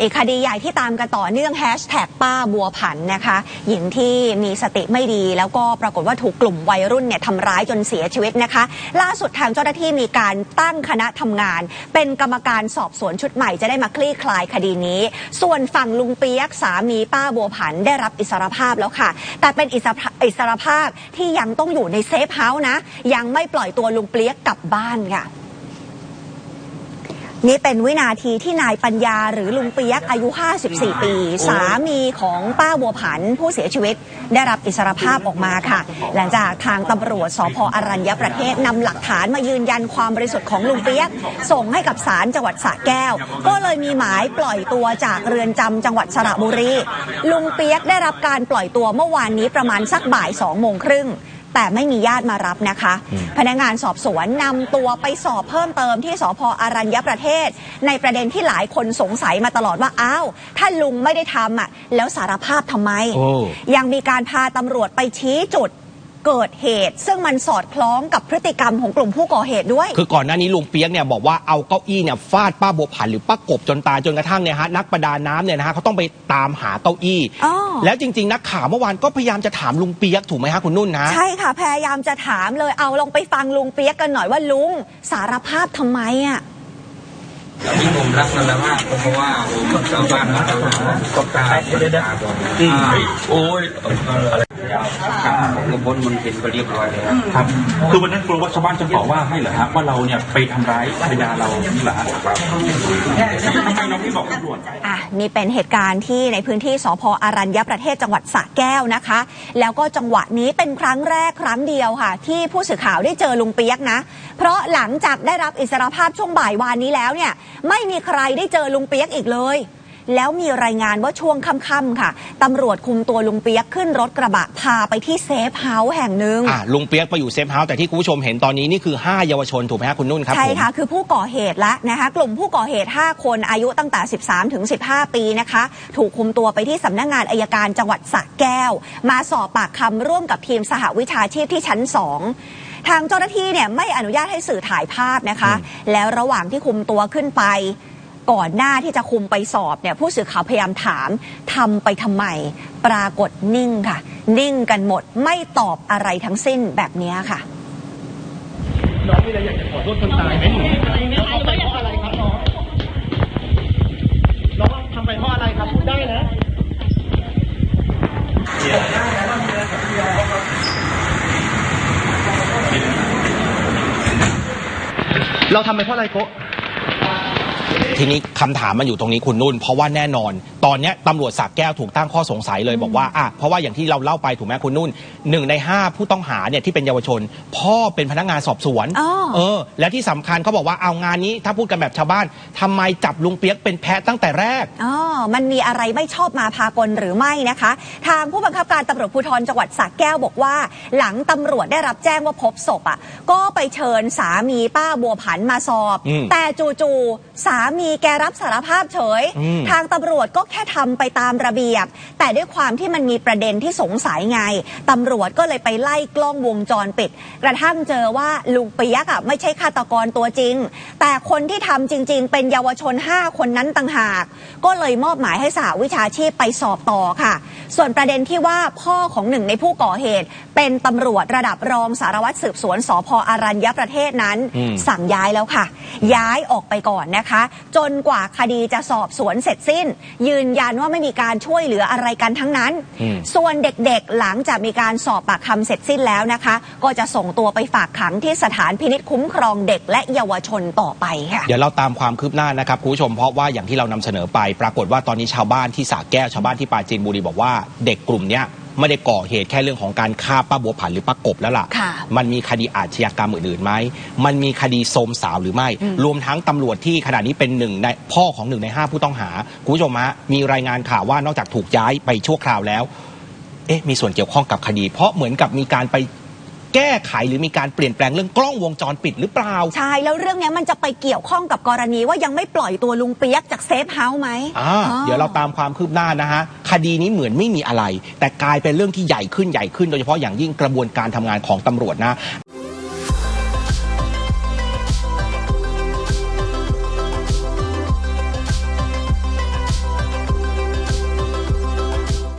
อีกคดีใหญ่ที่ตามกันต่อเนื่องแฮชแท็กป้าบัวผันนะคะหญิงที่มีสติไม่ดี แล้วก็ปรากฏว่าถูกกลุ่มวัยรุ่นเนี่ยทำร้ายจนเสียชีวิตนะคะ ล่าสุดทางเจ้าหน้าที่มีการตั้งคณะทำงาน เป็นกรรมการสอบสวนชุดใหม่จะได้มาคลี่คลายคดีนี้ ส่วนฝั่งลุงเปียกสามีป้าบัวผันได้รับอิสรภาพแล้วค่ะ แต่เป็นอิสรภาพอิสรภาพที่ยังต้องอยู่ในเซฟเฮาส์นะยังไม่ปล่อยตัวลุงเปียกกลับบ้านค่ะ นี่เป็นวินาทีที่นายปัญญาหรือลุงเปียกอายุ 54 ปี สามีของป้าบัวผันผู้เสียชีวิต ได้รับอิสรภาพออกมาค่ะ หลังจากทางตำรวจสพอรัญญประเทศนำหลักฐานมายืนยันความบริสุทธิ์ของลุงเปียก ส่งให้กับศาลจังหวัดสระแก้ว ก็เลยมีหมายปล่อยตัวจากเรือนจำจังหวัดสระบุรี ลุงเปียกได้รับการปล่อยตัวเมื่อวานนี้ประมาณสักบ่าย2โมงครึ่ง แต่ไม่มีญาติมารับนะคะ พนักงานสอบสวนนำตัวไปสอบเพิ่มเติมที่สพอารัญญประเทศ ในประเด็นที่หลายคนสงสัยมาตลอดว่าอ้าวถ้าลุงไม่ได้ทำอะแล้วสารภาพทำไมโอ้ยังมีการพาตำรวจไปชี้จุด เกิดเหตุ ซึ่งมันสอดคล้องกับพฤติกรรมของกลุ่มผู้ก่อเหตุด้วย คือก่อนหน้านี้ลุงเปียกเนี่ยบอกว่าเอาเก้าอี้เนี่ยฟาดป้าบัวผันหรือป้ากบจนตายจนกระทั่งเนี่ยฮะนักประดาน้ำเนี่ยนะฮะเขาต้องไปตามหาเก้าอี้อ๋อแล้วจริง ๆ นักข่าวเมื่อวานก็พยายามจะถามลุงเปียกถูกไหมฮะคุณนุ่นนะ ใช่ค่ะ พยายามจะถามเลยเอาลองไปฟังลุงเปียกกันหน่อยว่าลุงสารภาพทำไมอะ ที่ผมรักมันแล้วมากเพราะว่าผมชาวบ้านมาทำงานก็ตาเด็ดอืมโอ้ยอะไร ผมก็พ้นมันเป็นไปเรียบร้อยแล้วครับคือวันนั้นกลัวว่าชาวบ้านจะบอกว่าให้เหรอฮะว่าเราเนี่ยไปทำร้ายภรรยาเรานี่เหรอฮะทำไมเราไม่บอกตำรวจ อะนี่เป็นเหตุการณ์ที่ในพื้นที่สพอารัญญประเทศจังหวัดสระแก้วนะคะ แล้วก็จังหวะนี้เป็นครั้งแรกครั้งเดียวค่ะ ที่ผู้สื่อข่าวได้เจอลุงเปียกนะ เพราะหลังจากได้รับอิสรภาพช่วงบ่ายวานนี้แล้วเนี่ย ไม่มีใครได้เจอลุงเปียกอีกเลย แล้วมีรายงานว่าช่วงค่ำๆค่ะตำรวจคุมตัวลุงเปียกขึ้นรถกระบะพาไปที่เซฟเฮาส์แห่งหนึ่งอะลุงเปียกไปอยู่เซฟเฮาส์แต่ที่คุณผู้ชมเห็นตอนนี้นี่คือ 5 เยาวชนถูกไหมฮะคุณนุ่นครับใช่ผมค่ะ คือผู้ก่อเหตุละนะคะกลุ่มผู้ก่อเหตุ 5 คนอายุตั้งแต่ 13 ถึง 15 ปีนะคะ ถูกคุมตัวไปที่สำนักงงานอายการจังหวัดสระแก้ว มาสอบปากคำร่วมกับทีมสหวิชาชีพที่ชั้น 2ทางเจ้าหน้าที่เนี่ยไม่อนุญาตให้สื่อถ่ายภาพนะคะ แล้วระหว่างที่คุมตัวขึ้นไป ก่อนหน้าที่จะคุมไปสอบเนี่ยผู้สื่อข่าวพยายามถามทำไปทำไม ปรากฏนิ่งค่ะ นิ่งกันหมดไม่ตอบอะไรทั้งสิ้นแบบนี้ค่ะน้องมีอะไรอยากจะขอโทษคนตายไหมหนูแล้วทำไปเพราะอะไรครับน้องน้องทำไปเพราะอะไรครับพูดได้นะเราทำไปเพราะอะไรโก ทีนี้คำถามมันอยู่ตรงนี้คุณนุ่น เพราะว่าแน่นอน ตอนเนี้ยตำรวจสากแก้วถูกตั้งข้อสงสัยเลยบอกว่าอะเพราะว่าอย่างที่เราเล่าไปถูกไหมคุณนุ่นหนึ่งในห้าผู้ต้องหาเนี่ยที่เป็นเยาวชน พ่อเป็นพนักงานสอบสวนอ๋อเออ และที่สำคัญเขาบอกว่าเอางานนี้ถ้าพูดกันแบบชาวบ้านทำไมจับลุงเปียกเป็นแพะตั้งแต่แรกอ๋อมันมีอะไรไม่ชอบมาพากลหรือไม่นะคะ ทางผู้บังคับการตำรวจภูธรจังหวัดสระแก้วบอกว่า หลังตำรวจได้รับแจ้งว่าพบศพอะก็ไปเชิญสามีป้าบัวผันมาสอบอืมแต่จู่ๆสามีแกรับสารภาพเฉยอืมทางตำรวจก็แค่ทำไปตามระเบียบ แต่ด้วยความที่มันมีประเด็นที่สงสัยไงตำรวจก็เลยไปไล่กล้องวงจรปิด กระทั่งเจอว่าลุงเปียกอะไม่ใช่ฆาตกรตัวจริง แต่คนที่ทำจริง ๆ เป็นเยาวชน 5 คนนั้นต่างหาก ก็เลยมอบหมายให้สหวิชาชีพไปสอบต่อค่ะ ส่วนประเด็นที่ว่าพ่อของหนึ่งในผู้ก่อเหตุ เป็นตำรวจระดับรองสารวัตรสืบสวนสพอารัญญประเทศนั้นอืมสั่งย้ายแล้วค่ะ ย้ายออกไปก่อนนะคะจนกว่าคดีจะสอบสวนเสร็จสิ้น ยืนยันว่าไม่มีการช่วยเหลืออะไรกันทั้งนั้นอืมส่วนเด็กๆหลังจากมีการสอบปากคำเสร็จสิ้นแล้วนะคะ ก็จะส่งตัวไปฝากขังที่สถานพินิจคุ้มครองเด็กและเยาวชนต่อไปค่ะเดี๋ยวเราตามความคืบหน้านะครับคุณผู้ชมเพราะว่าอย่างที่เรานำเสนอไป ปรากฏว่าตอนนี้ชาวบ้านที่สระแก้วชาวบ้านที่ปราจีนบุรีบอกว่าเด็กกลุ่มเนี้ย ไม่ได้ก่อเหตุแค่เรื่องของการฆ่าป้าบัวผันหรือป้ากบแล้วล่ะ ค่ะมันมีคดีอาชญากรรมอื่นๆไหม มันมีคดีโทรมสาวหรือไม่รวมทั้งตำรวจที่ขณะนี้เป็นหนึ่งในพ่อของหนึ่งในห้าผู้ต้องหาคุณผู้ชมฮะมีรายงานข่าวว่านอกจากถูกย้ายไปชั่วคราวแล้ว เอ๊ะมีส่วนเกี่ยวข้องกับคดี เพราะเหมือนกับมีการไป แก้ไขหรือมีการเปลี่ยนแปลงเรื่องกล้องวงจรปิดหรือเปล่า ใช่แล้วเรื่องเนี้ยมันจะไปเกี่ยวข้องกับกรณีว่ายังไม่ปล่อยตัวลุงเปียกจากเซฟเฮาส์ไหมอ่าอ๋อเดี๋ยวเราตามความคืบหน้านะฮะ คดีนี้เหมือนไม่มีอะไร แต่กลายเป็นเรื่องที่ใหญ่ขึ้นใหญ่ขึ้นโดยเฉพาะอย่างยิ่งกระบวนการทำงานของตำรวจนะ